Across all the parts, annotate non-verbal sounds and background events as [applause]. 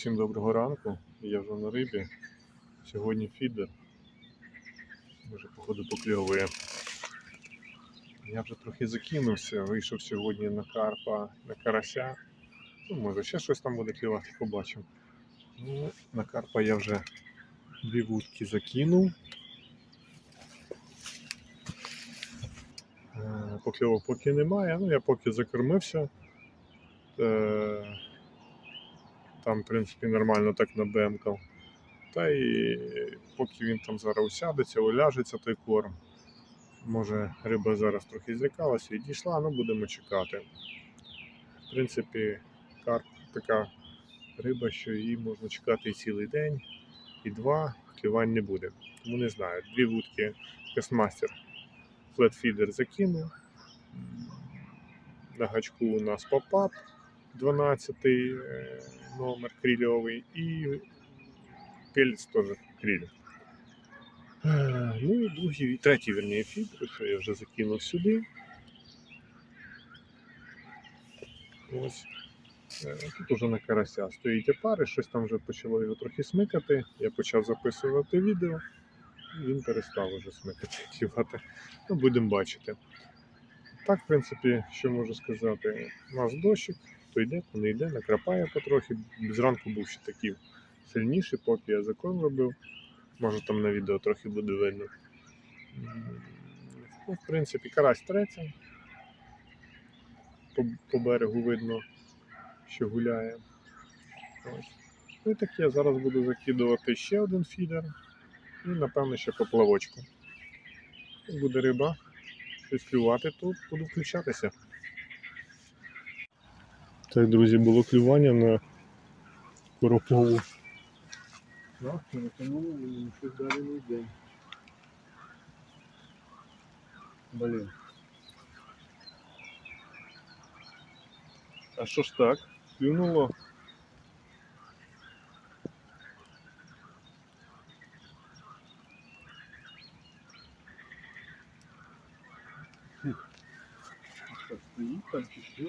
Усім доброго ранку. Я вже на рибі. Сьогодні фідер. Може, походу покльовує. Я вже трохи закинувся, вийшов сьогодні на карпа, на карася. Ну, може, ще щось там буде клювати, побачимо. Ну, на карпа я вже дві вудки закинув. Е, Покльовок поки немає, ну я поки закормився. Е, Там, в принципі, нормально так набемкав. Та і поки він там зараз усядеться, уляжеться той корм. Може, риба зараз трохи злякалася і дійшла, ну будемо чекати. В принципі, карп така риба, що її можна чекати і цілий день, і два, клювань не буде. Тому не знаю. Дві вудки Кесмастер флетфідер закинув. На гачку у нас попап 12 е, номер крильовий і пелець теж криль. Е, Ну і другий, і третій, верніше, фідер, що я вже закинув сюди. Ось. Е, Тут уже на карася стоїть опари, щось там вже почало його трохи смикати. Я почав записувати відео, він перестав уже смикати, [laughs] клювати. Ну, будемо бачити. Так, в принципі, що можу сказати, у нас дощик, то йде, то не йде, накрапає потрохи. Зранку був ще такий сильніший, поки я закон робив. Може там на відео трохи буде видно. Ну, в принципі, карась треться. По, по берегу видно, що гуляє. Ось. Ну і таке, зараз буду закидувати ще один фідер і, напевно, ще поплавочку. Буде риба, щось клювати, то буду включатися. Так, друзі, було клювання на коропову. Так, перетягнули, і щось далі не. Блін. А що ж так? Клюнуло? Що стоїть там чи що?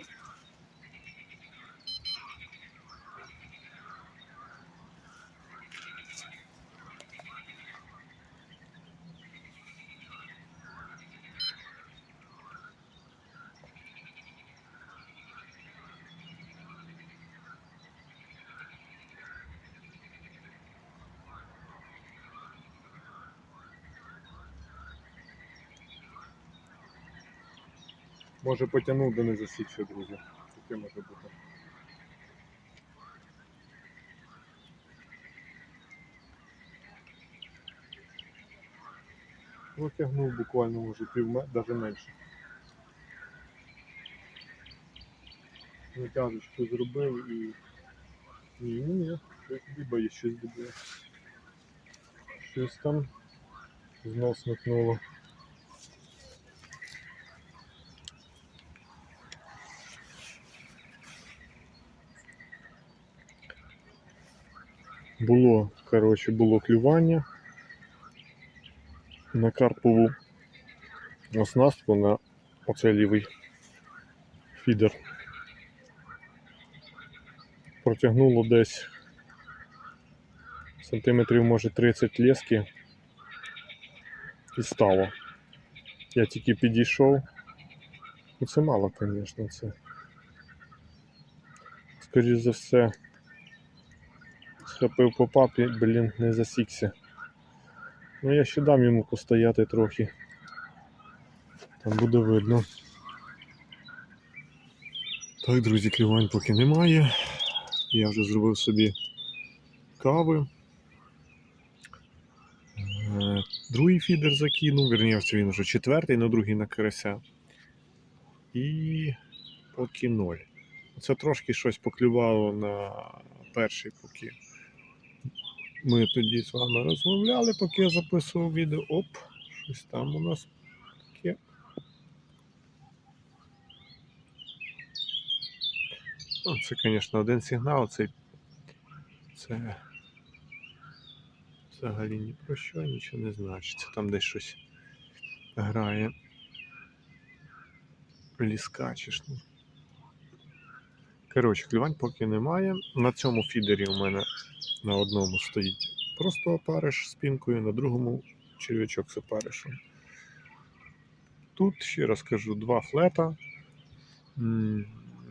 Може потягнув, де не засікся, друзі. Таке може бути. Потягнув буквально може пів навіть менше. Натяжечку зробив і. Ні, ні, ні, щось дібає, щось дібає. Щось там знов смикнуло. Було, коротше, було клювання на карпову оснастку на оцей лівий фідер. Протягнуло десь сантиметрів, може 30 лески і стало. Я тільки підійшов. Ну це мало, звісно, це. Скоріше за все, схопив по папі, блін, не засікся. Ну я ще дам йому постояти трохи. Там буде видно. Так, друзі, клювань поки немає. Я вже зробив собі кави. Е, Другий фідер закинув, вірніше, він вже четвертий, на другий на карася. І поки ноль. Це трошки щось поклювало на перший поки. Ми тоді з вами розмовляли, поки я записував відео. Оп, щось там у нас таке. Ну, це, звісно, один сигнал, це, це взагалі ні про що, нічого не значить. Це там десь щось грає. Ліска чи. Коротше, клювань поки немає. На цьому фідері у мене на одному стоїть просто опариш з пінкою, на другому черв'ячок з опаришем. Тут, ще раз кажу, два флета.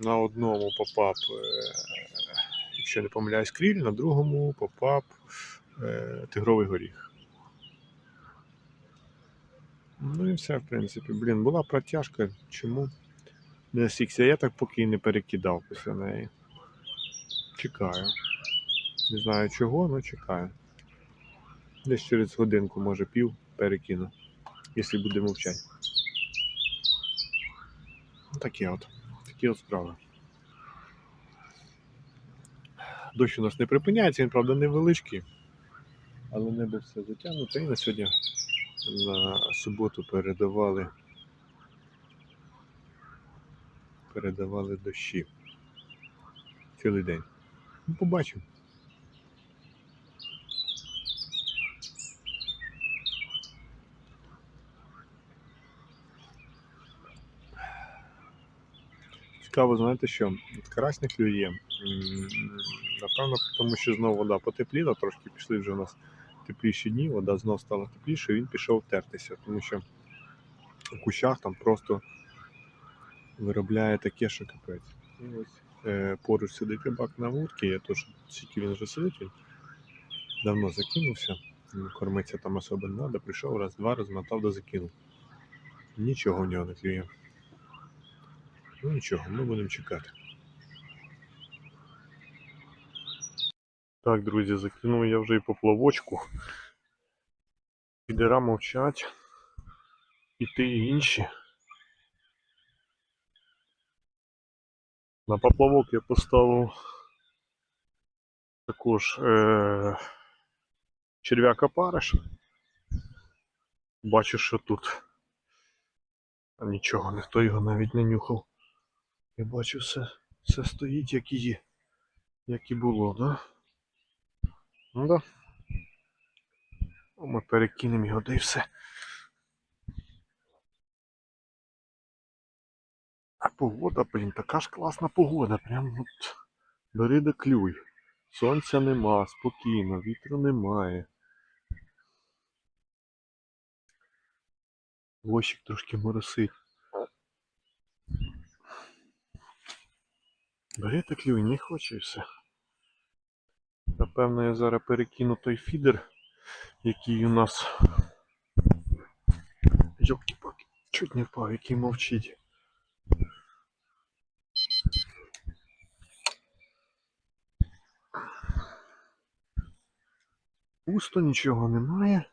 На одному попап, е, якщо не помиляюсь, кріль, на другому попап е, тигровий горіх. Ну і все, в принципі. Блін, була протяжка. Чому? Не сікся. Я так поки і не перекидав після неї. Чекаю. Не знаю чого, але чекаю. Десь через годинку, може пів, перекину. Якщо буде мовчати. Ну, Такі от. Такі от справи. Дощ у нас не припиняється, він, правда, невеличкий. Але небо все затягнуте. І на сьогодні на суботу передавали. Передавали дощі. Цілий день. Ну, побачимо. Цікаво, знаєте що? От Карась клює. Напевно, тому що знову вода потепліла, трошки пішли вже у нас тепліші дні, вода знов стала тепліше, він пішов тертися, тому що у кущах там просто виробляє таке, що капець. І ось е, поруч сидить рибак на вудці, я теж скільки він вже сидить, він давно закинувся, кормиться там особо не треба, прийшов раз, два, розмотав да закинув. Нічого в нього не клює. Ну нічого, ми будемо чекати. Так, друзі, закинув я вже і поплавочку. Підера мовчать. І ти і інші. На поплавок я поставив також е- черв'яка париш. Бачу, що тут нічого, ніхто його навіть не нюхав. Я бачу, все, все стоїть, як і є. Як і було, да? Ну да. Ну, Ми перекинемо його, да і все. А погода, блін, така ж класна погода. Прям от бери да клюй. Сонця нема, спокійно, вітру немає. Вощик трошки моросить. Бери та клюй, не хоче все. Напевно, я зараз перекину той фідер, який у нас. Йоки-паки, чуть не впав, який мовчить. Пусто, нічого немає.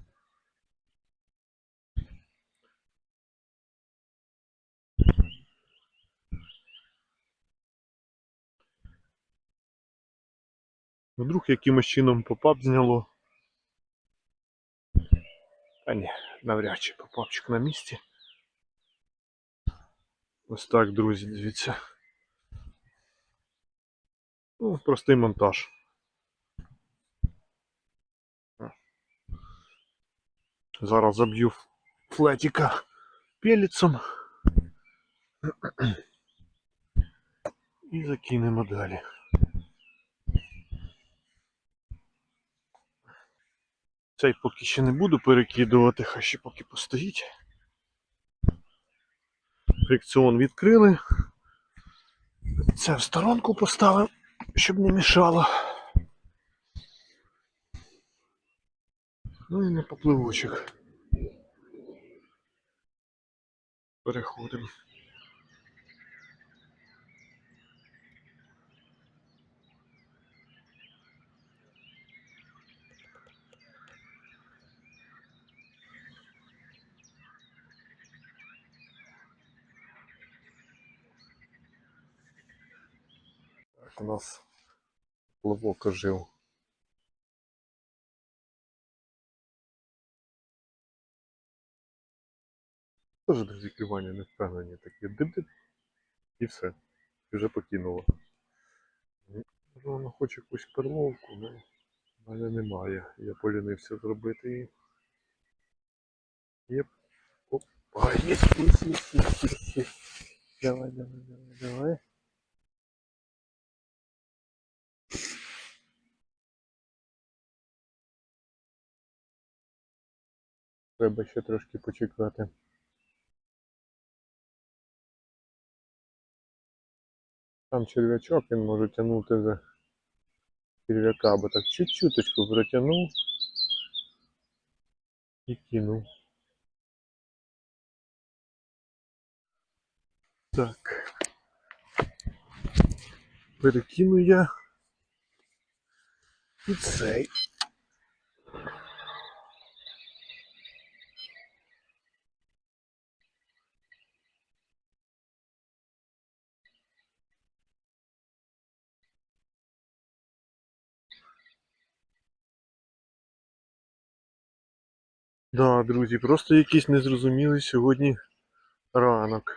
Вдруг якимось чином попап зняло. Та ні, навряд чи попапчик на місці. Ось так, друзі, дивіться. Ну, простий монтаж. Зараз заб'ю флетіка пеліцом. І закинемо далі. Цей поки ще не буду перекидувати, хай ще поки постоїть. Фрикціон відкрили. Це в сторонку поставив, щоб не мішало. Ну і на попливочок. Переходимо. У нас плавок ожив. Теж до зікривання не впевнені такі дип-дип і все. І вже покинуло. Може воно ну, хоче якусь перловку, але в мене немає. Я полінився зробити її. Є. Опа, є. Давай, давай, давай, давай. Треба ще трошки почекати. Там черв'ячок, він може тягнути за черв'яка, бо так чуть-чуточку протягнув і кинув. Так. Перекину я і цей. Да, друзі, просто якийсь незрозумілий сьогодні ранок.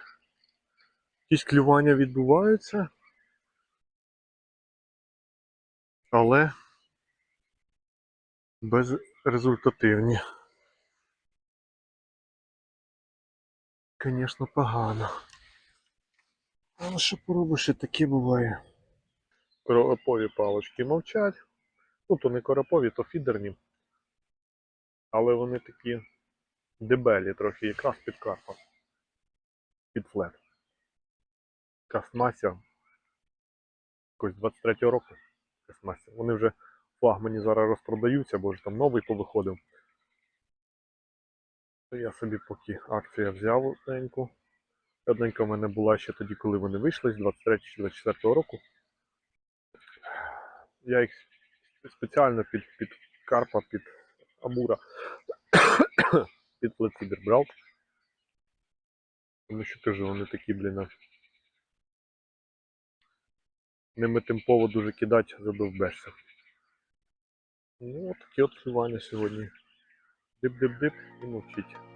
Якісь клювання відбуваються. Але безрезультативні. Звісно, погано. Але що поробиш, і таке буває. Коропові палочки мовчать. Ну, то не коропові, то фідерні. Але вони такі дебелі трохи, якраз під карпа. Під флет. Касмася. Якось 23-го року. Касмася. Вони вже флагмані зараз розпродаються, бо ж там новий повиходив. Я собі поки акція взяв одненьку. Одненька в мене була ще тоді, коли вони вийшли з 23-24 року. Я їх спеціально під, під карпа, під амура, під флетфідер брав. Тому що кажу, вони такі, блін. Ними тимпово дуже кидать, задовбешся. Ну, от такі от сьогодні. Дип-дип-дип і мовчить.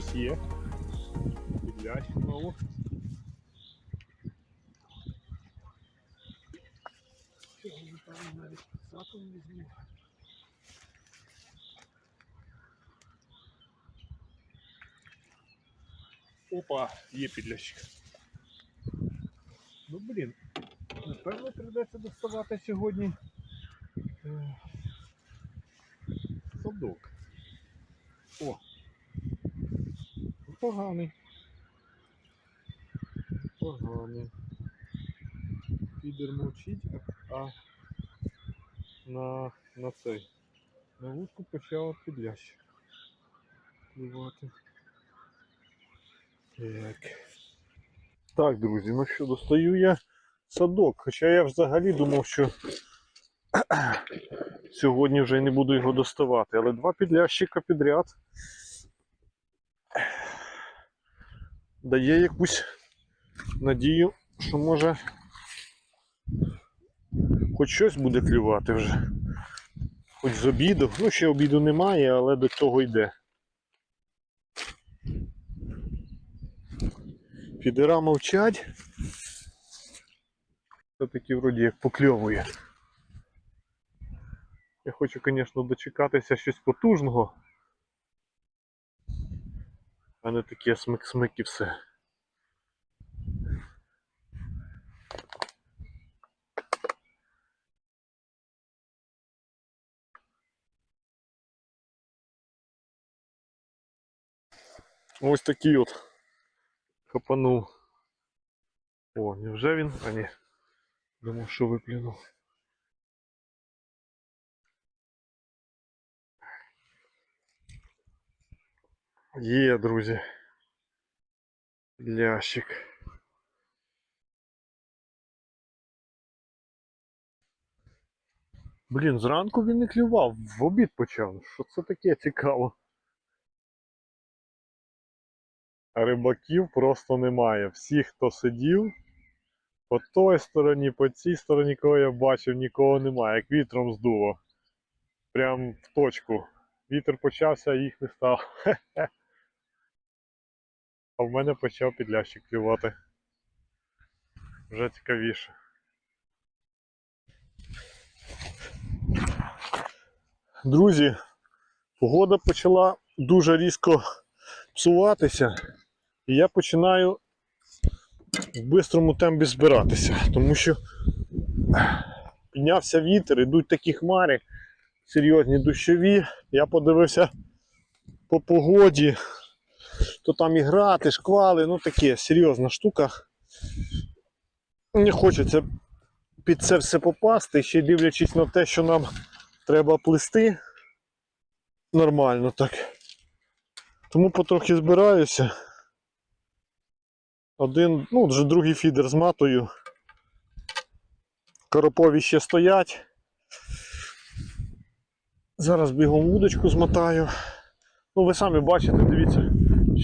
Щось є. Підлящ знову. Опа, є підлящик. Ну блін, напевно прийдеться доставати сьогодні. е, Садок. О, Поганий. Поганий. Підер мовчить, а на, на цей. На вудку почав підлящик. Клювати. Так. Так, друзі, ну що, достаю я садок. Хоча я взагалі думав, що [clears throat] сьогодні вже не буду його доставати, але два підлящика підряд. Дає якусь надію, що може хоч щось буде клювати вже. Хоч з обіду. Ну, ще обіду немає, але до цього йде. Фідера мовчать. Все-таки вроді як покльовує. Я хочу, звісно, дочекатися щось потужного. А не таке смик-смик і все. Ось такий от хапанув. О, невже він? А ні. Думав, що виплюнув. Є, друзі. Лящик. Блін, зранку він не клював, в обід почав. Що це таке цікаво? Рибаків просто немає. Всі, хто сидів, по той стороні, по цій стороні, кого я бачив, нікого немає, як вітром здуло. Прям в точку. Вітер почався, а їх не стало. [laughs] А в мене почав підлящик клювати. вже цікавіше. Друзі, погода почала дуже різко псуватися, і я починаю в бистрому темпі збиратися, тому що піднявся вітер, ідуть такі хмари, серйозні дощові. Я подивився по погоді, то там і грати, шквали, ну таке серйозна штука. Не хочеться під це все попасти, ще дивлячись на те, що нам треба плести нормально так. Тому потрохи збираюся. Один, ну, вже другий фідер з матою. Коропові ще стоять. Зараз бігом вудочку змотаю. Ну, ви самі бачите, дивіться,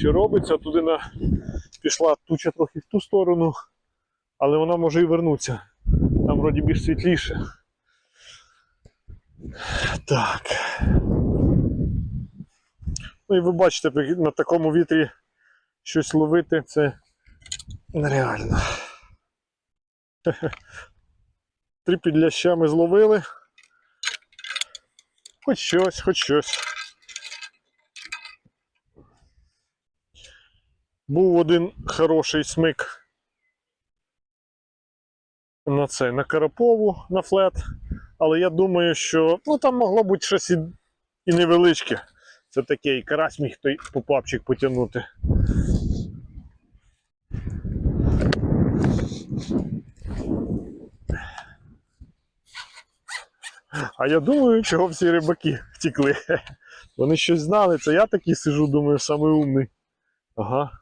що робиться. Туди на... пішла туча трохи в ту сторону, але вона може і вернутися. Там вроді більш світліше. Так. Ну і ви бачите, на такому вітрі щось ловити це нереально. Три підляща зловили. Хоч щось, хоч щось. Був один хороший смик на це, на Карапову, на флет. Але я думаю, що ну, там могло бути щось і, і невеличке. Це таке, і карась міг той попапчик потягнути. А я думаю, чого всі рибаки втекли. Вони щось знали, це я такий сижу, думаю, самий умний. Ага.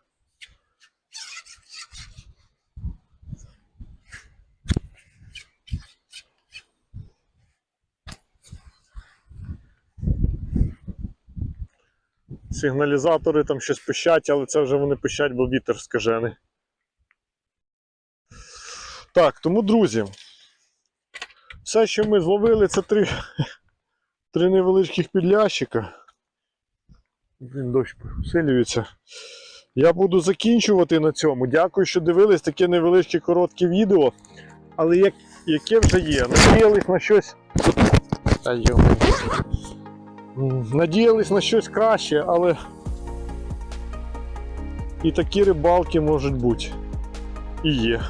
Сигналізатори там щось пищать, але це вже вони пищать, бо вітер скажений. Так, тому, друзі, все, що ми зловили, це три, [laughs] три невеличких підлящика. Він дощ посилюється. Я буду закінчувати на цьому. Дякую, що дивились таке невеличке коротке відео. Але як, яке вже є. Надіялись на щось. Та йо. Надіялись на щось краще, але і такі рибалки можуть бути. І є.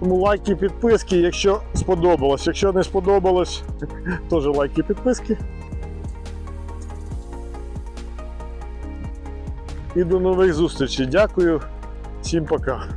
Тому лайки, підписки, якщо сподобалось. Якщо не сподобалось, [laughs] теж лайки, підписки. І до нових зустрічей. Дякую. Всім пока.